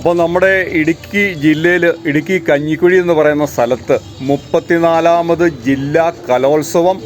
അപ്പോൾ നമ്മുടെ ഇടുക്കി ജില്ലയിൽ ഇടുക്കി കഞ്ഞിക്കുഴി എന്ന് പറയുന്ന സ്ഥലത്ത് മുപ്പത്തിനാലാമത് ജില്ലാ കലോത്സവം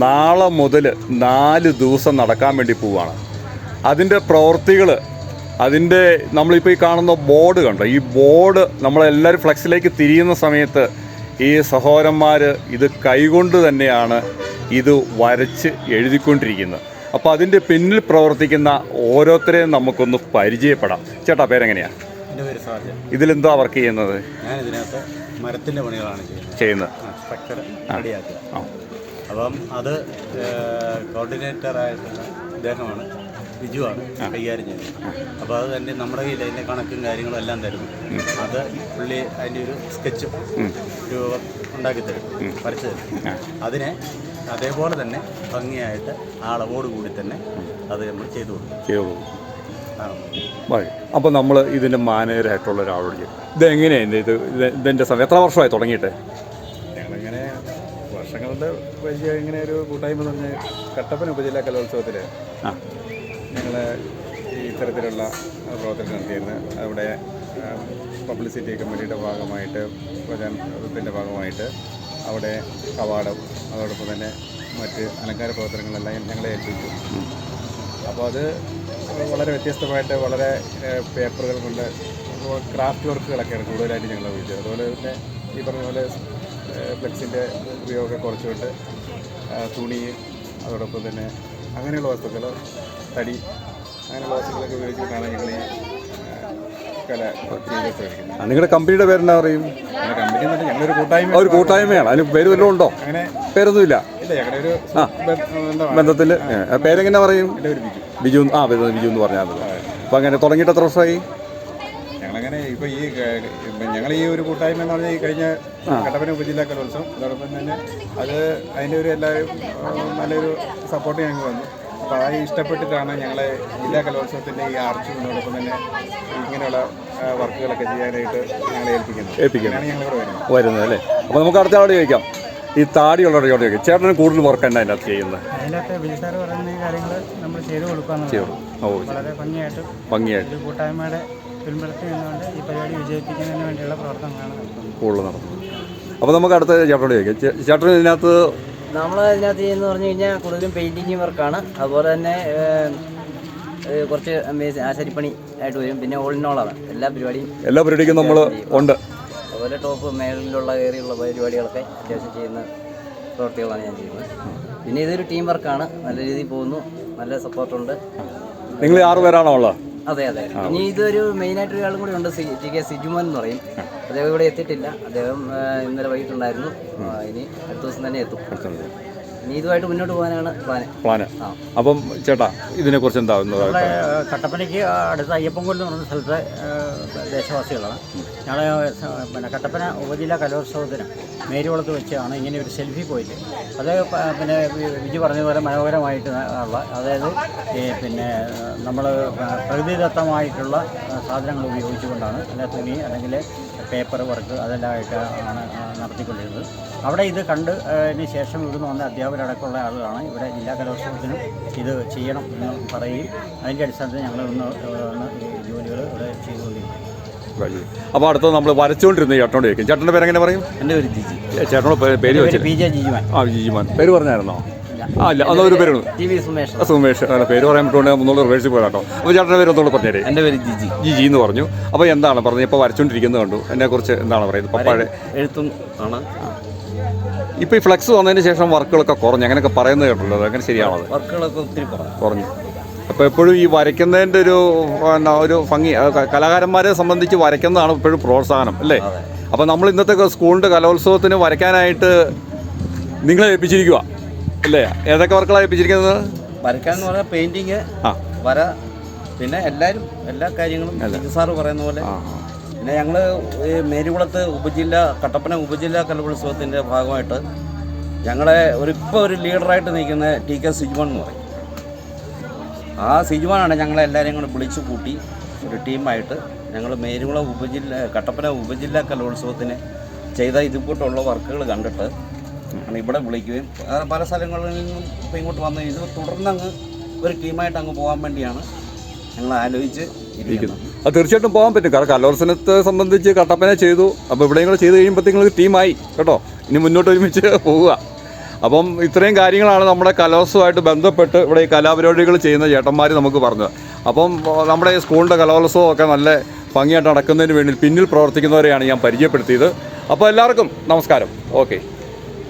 നാളെ മുതൽ നാല് ദിവസം നടക്കാൻ വേണ്ടി പോവുകയാണ് അതിന്റെ പ്രവൃത്തികൾ അതിന്റെ നമ്മളിപ്പോൾ ഈ കാണുന്ന ബോർഡ് കണ്ടോ? ഈ ബോർഡ് നമ്മളെല്ലാവരും ഫ്ലക്സിലേക്ക് തിരിയുന്ന സമയത്ത് ഈ സഹോദരന്മാർ ഇത് കൈകൊണ്ട് തന്നെയാണ് ഇത് വരച്ച് എഴുതിക്കൊണ്ടിരിക്കുന്നത്. അപ്പോൾ അതിന്റെ പിന്നിൽ പ്രവർത്തിക്കുന്ന ഓരോരുത്തരെയും നമുക്കൊന്ന് പരിചയപ്പെടാം. ചേട്ടാ പേരെങ്ങനെയാണ് എന്റെ പേര് സാജ ഇതിലെന്താ വർക്ക് ചെയ്യുന്നത്? ഞാൻ ഇതിനകത്ത് മരത്തിന്റെ പണികളാണ് ചെയ്യുന്നത്. ചെയ്യുന്നത്. സ്ട്രക്ചർ റെഡിയാക്കുക ആ. അപ്പം അത് കോർഡിനേറ്റർ ആയിട്ടുള്ള ഇദ്ദേഹമാണ് ബിജുവാണ് കൈകാര്യം ചെയ്യുന്നത്. അപ്പോൾ അത് തന്നെ നമ്മുടെ കയ്യിൽ അതിന്റെ കണക്കും കാര്യങ്ങളും എല്ലാം തരുന്നു അത് പുള്ളി അതിന്റെ ഒരു സ്കെച്ചും രൂപം ഉണ്ടാക്കി തരും വരച്ച് തരും. അതിനെ അതേപോലെ തന്നെ ഭംഗിയായിട്ട് ആ അളവോട് കൂടി തന്നെ അത് നമ്മൾ ചെയ്തു കൊടുക്കും. ചെയ്തു മതി അപ്പോൾ നമ്മൾ ഇതിന്റെ മാനേജറായിട്ടുള്ള ഒരാളോട് ഇതെങ്ങനെയാണ് ഇത്? ഇത് ഇതിന്റെ സമയം എത്ര വർഷമായി തുടങ്ങിയിട്ട്? ഞങ്ങളിങ്ങനെ വർഷങ്ങളുടെ പരിചയം ഇങ്ങനെ ഒരു കൂട്ടായ്മ എന്ന് പറഞ്ഞാൽ കട്ടപ്പന ഉപജില്ലാ കലോത്സവത്തിൽ ഞങ്ങൾ ഈ ഇത്തരത്തിലുള്ള പ്രവർത്തനം നടത്തിയിരുന്നു. അവിടെ പബ്ലിസിറ്റി കമ്മിറ്റിയുടെ ഭാഗമായിട്ട് പ്രചാരണത്തിന്റെ ഭാഗമായിട്ട് അവിടെ കവാടം അതോടൊപ്പം തന്നെ മറ്റ് അലങ്കാര പ്രവർത്തനങ്ങളെല്ലാം ഞങ്ങളെ ഏൽപ്പിച്ചു. അപ്പോൾ അത് വളരെ വ്യത്യസ്തമായിട്ട് വളരെ പേപ്പറുകൾ കൊണ്ട് ക്രാഫ്റ്റ് വർക്കുകളൊക്കെയാണ് കൂടുതലായിട്ട് ഞങ്ങൾ ഉപയോഗിച്ചത്. അതുപോലെ തന്നെ ഈ പറഞ്ഞ പോലെ ഫ്ലെക്സിന്റെ ഉപയോഗമൊക്കെ കുറച്ചുകൊണ്ട് ആ, തുണി അതോടൊപ്പം തന്നെ അങ്ങനെയുള്ള വസ്തുക്കൾ തടി അങ്ങനെയുള്ള വസ്തുക്കളൊക്കെ ഉപയോഗിച്ചിട്ടാണ് ഞങ്ങൾ ഈ ആ, നിങ്ങളുടെ കമ്പനിയുടെ പേരെന്താ പറയും? ഞങ്ങളൊരു കൂട്ടായ്മ ഒരു കൂട്ടായ്മയാണ്. അതിന് പേര് വല്ലതും ഉണ്ടോ? അങ്ങനെ പേരൊന്നുമില്ല. ഒരു ബന്ധത്തിൽ പേരെങ്ങനെ പറയും? ബിജു ആ വരുന്നത് ബിജു എന്ന് പറഞ്ഞാൽ മതി. അപ്പോൾ അങ്ങനെ തുടങ്ങിയിട്ട് എത്ര വർഷമായി? ഞങ്ങളങ്ങനെ ഇപ്പോൾ ഈ ഞങ്ങൾ ഈ ഒരു കൂട്ടായ്മ എന്ന് പറഞ്ഞാൽ ഈ കഴിഞ്ഞ കട്ടപ്പന ഉപജില്ലാ കലോത്സവം അതോടൊപ്പം തന്നെ അത് അതിന്റെ ഒരു എല്ലാവരും നല്ലൊരു സപ്പോർട്ട് ഞങ്ങൾക്ക് വന്നു. അപ്പോൾ അത് ഇഷ്ടപ്പെട്ടിട്ടാണ് ഞങ്ങളെ ജില്ലാ കലോത്സവത്തിന്റെ ഈ ആർച്ചും അതോടൊപ്പം തന്നെ ഇങ്ങനെയുള്ള വർക്കുകളൊക്കെ ചെയ്യാനായിട്ട് ഞങ്ങളെ ഏൽപ്പിക്കുന്നത്. ഏൽപ്പിക്കുന്നത്. ഞങ്ങളിവിടെ വരുന്നത്. വരുന്നത് അല്ലേ? അപ്പോൾ നമുക്ക് അടുത്ത ആളോട് ചോദിക്കാം. ഈ താടിയുള്ള ചോദിക്കാം ചേട്ടന് കൂടുതൽ വർക്ക് തന്നെ അതിനകത്ത് ചെയ്യുന്നത്? അതിനകത്ത് പറയുന്ന കാര്യങ്ങൾ നമ്മൾ ചെയ്തു കൊടുക്കാന്നുള്ളതാണ്. ഓ വളരെ ഭംഗിയായിട്ട് ഭംഗിയായിട്ട്. ഒരു കൂട്ടായ്മയുടെ പിൻബലത്തിൽ നിന്നുകൊണ്ട് ഈ പരിപാടി വിജയിപ്പിക്കുന്നതിന് വേണ്ടിയുള്ള പ്രവർത്തനങ്ങളാണ് നടത്തുന്നത് കൂടുതൽ നടത്തുന്നത് അപ്പോൾ നമുക്ക് അടുത്ത ചേട്ടനോട് ചോദിക്കാം. ചേട്ടൻ ഇതിനകത്ത് നമ്മൾ ഇതിനകത്ത് ചെയ്യുന്ന പറഞ്ഞു കഴിഞ്ഞാൽ കൂടുതലും പെയിന്റിങ് വർക്കാണ് അതുപോലെ തന്നെ കുറച്ച് ആശാരിപ്പണി ആയിട്ട് വരും. പിന്നെ ഓൾ ഇൻ ഓൾ ആണ്. എല്ലാ പരിപാടിയും എല്ലാ പരിപാടിക്കും നമ്മൾ ഉണ്ട്. അതുപോലെ ടോപ്പ് മേളിലുള്ള ഏറിയുള്ള പരിപാടികളൊക്കെ അത്യാവശ്യം ചെയ്യുന്ന പ്രവർത്തികളാണ് ഞാൻ ചെയ്യുന്നത്. പിന്നെ ഇതൊരു ടീം വർക്കാണ് നല്ല രീതിയിൽ പോകുന്നു. നല്ല സപ്പോർട്ടുണ്ട് നിങ്ങൾ ആറ് പേരാണോ ഉള്ളത്? അതെ അതെ. ഇനി ഇതൊരു മെയിനായിട്ട് ഒരാളും കൂടി ഉണ്ട്. ടി കെ സിജുമോൻ എന്ന് പറയും. അദ്ദേഹം ഇവിടെ എത്തിയിട്ടില്ല. അദ്ദേഹം ഇന്നലെ വൈകിട്ടുണ്ടായിരുന്നു. ഇനി അടുത്ത ദിവസം തന്നെ എത്തും. ഇനി ഇതുമായിട്ട് മുന്നോട്ട് പോകാനാണ് പ്ലാന്. അപ്പം ചേട്ടാ ഇതിനെക്കുറിച്ച് എന്താ ഒന്ന് നമ്മളെ ഏഹ്, കട്ടപ്പനയ്ക്ക് അടുത്ത അയ്യപ്പൻകൊല്ലം എന്ന് പറഞ്ഞ സ്ഥലത്തെ ദേശവാസികളാണ്. ഞങ്ങൾ പിന്നെ കട്ടപ്പന ഉപജില്ലാ കലോത്സവത്തിന് മേരികുളത്ത് വെച്ചാണ് ഇങ്ങനെ ഒരു സെൽഫി പോയിന്റ് അത് പിന്നെ വിജി പറഞ്ഞതുപോലെ മനോഹരമായിട്ട് ഉള്ള അതായത് പിന്നെ നമ്മൾ പ്രകൃതിദത്തമായിട്ടുള്ള സാധനങ്ങൾ ഉപയോഗിച്ചുകൊണ്ടാണ്. അല്ലെങ്കിൽ തുണി അല്ലെങ്കിൽ പേപ്പർ വർക്ക് അതെല്ലാമായിട്ട് ആണ് നടത്തിക്കൊണ്ടിരുന്നത്. അവിടെ ഇത് കണ്ട് അതിന് ശേഷം ഇവിടുന്ന് വന്ന അധ്യാപകരടക്കമുള്ള ആളുകളാണ് ഇവിടെ ജില്ലാ കലോത്സവത്തിനും ഇത് ചെയ്യണം എന്ന് പറയുകയും അതിന്റെ അടിസ്ഥാനത്തിൽ ഞങ്ങൾ ഇന്ന് ജോലികൾ ഇവിടെ ചെയ്തുകൊണ്ടിരിക്കുന്നത് അപ്പോൾ അടുത്തത് നമ്മൾ വരച്ചുകൊണ്ടിരുന്ന ചേട്ടനോട് ചോദിക്കും ചേട്ടന്റെ പേരെങ്ങനെ പറയും? എന്റെ ഒരു ജിജി. ചേട്ടനോട് പേര് ജിജിമാൻ പി ജെ ജിജുമാൻ. ആ ജിജിമാൻ. പേര് പറഞ്ഞായിരുന്നോ? ആ ഇല്ല അതൊരു പേരാണ് സുമേഷ്. അല്ല പേര് പറയാൻ പറ്റുകൊണ്ട് ഒന്നുകൂടെ റിവേഴ്സിൽ പോയി കേട്ടോ അപ്പോൾ ചേട്ടന്റെ പേര് ഒന്നുകൂടെ പറഞ്ഞേരേ എന്റെ പേര് ജിജി. ജിജി എന്ന് പറഞ്ഞു. അപ്പോൾ എന്താണ് പറഞ്ഞത്? ഇപ്പോൾ വരച്ചുകൊണ്ടിരിക്കുന്നത് കണ്ടു. എന്നെക്കുറിച്ച് എന്താണ് പറയുന്നത്? പപ്പാഴെ. എഴുത്തും ആണ്. ഇപ്പോൾ ഈ ഫ്ലെക്സ് വന്നതിന് ശേഷം വർക്കുകളൊക്കെ കുറഞ്ഞു. അങ്ങനെയൊക്കെ പറയുന്നത് കേട്ടല്ലോ അങ്ങനെ ശരിയാണത് അത്? വർക്കുകളൊക്കെ ഒത്തിരി കുറഞ്ഞു. അപ്പോൾ എപ്പോഴും ഈ വരയ്ക്കുന്നതിന്റെ ഒരു പിന്നെ ഒരു ഭംഗി കലാകാരന്മാരെ സംബന്ധിച്ച് വരയ്ക്കുന്നതാണ് ഇപ്പോഴും പ്രോത്സാഹനം അല്ലേ? അപ്പോൾ നമ്മൾ ഇന്നത്തെ സ്കൂളിന്റെ സ്കൂളിന്റെ കലോത്സവത്തിന് വരയ്ക്കാനായിട്ട് നിങ്ങളെ ഏൽപ്പിച്ചിരിക്കുക അല്ലേ? ഏതൊക്കെ വർക്കുകളാണ് ഏൽപ്പിച്ചിരിക്കുന്നത്? വരയ്ക്കാൻ എന്ന് പറഞ്ഞാൽ പെയിന്റിങ് ആ. വര പിന്നെ എല്ലാവരും എല്ലാ കാര്യങ്ങളും ജിജി സാറ് പറയുന്ന പോലെ. ആ പിന്നെ ഞങ്ങൾ മേരികുളത്ത് ഉപജില്ല കട്ടപ്പന ഉപജില്ലാ കലോത്സവത്തിന്റെ ഭാഗമായിട്ട് ഞങ്ങളെ ഒരു ഇപ്പോൾ ഒരു ലീഡറായിട്ട് നിൽക്കുന്ന ടി കെ സിജുമാൻ എന്ന് പറയും. ആ സിജുവാനാണ് ഞങ്ങളെ എല്ലാവരെയും കൂടെ വിളിച്ചു കൂട്ടി ഒരു ടീമായിട്ട് ഞങ്ങൾ മേരികുളം ഉപജില്ല കട്ടപ്പന ഉപജില്ലാ കലോത്സവത്തിന് ചെയ്ത ഇതുപോലുള്ള വർക്കുകൾ കണ്ടിട്ട് ആണ് ഇവിടെ വിളിക്കുകയും പല സ്ഥലങ്ങളിൽ നിന്നും ഇപ്പം ഇങ്ങോട്ട് വന്നു കഴിഞ്ഞാൽ തുടർന്ന് അങ്ങ് ഒരു ടീമായിട്ട് അങ്ങ് പോകാൻ വേണ്ടിയാണ് ഞങ്ങൾ ആലോചിച്ച് ഇരിക്കുന്നത്. അത് തീർച്ചയായിട്ടും പോകാൻ പറ്റും. കാരണം കലോത്സവത്തെ സംബന്ധിച്ച് കട്ടപ്പന ചെയ്തു. അപ്പോൾ ഇവിടെയും കൂടെ ചെയ്ത് കഴിയുമ്പോഴത്തേക്കും ടീമായി. കേട്ടോ? ഇനി മുന്നോട്ട് ഒരുമിച്ച് പോവുക. അപ്പം ഇത്രയും കാര്യങ്ങളാണ് നമ്മുടെ കലോത്സവമായിട്ട് ബന്ധപ്പെട്ട് ഇവിടെ ഈ കലാപരിപാടികൾ ചെയ്യുന്ന ചേട്ടന്മാർ നമുക്ക് പറഞ്ഞത്. അപ്പം നമ്മുടെ ഈ സ്കൂളിന്റെ കലോത്സവം ഒക്കെ നല്ല ഭംഗിയായിട്ട് നടക്കുന്നതിന് വേണ്ടി പിന്നിൽ പ്രവർത്തിക്കുന്നവരെയാണ് ഞാൻ പരിചയപ്പെടുത്തിയത്. അപ്പോൾ എല്ലാവർക്കും നമസ്കാരം. ഓക്കെ.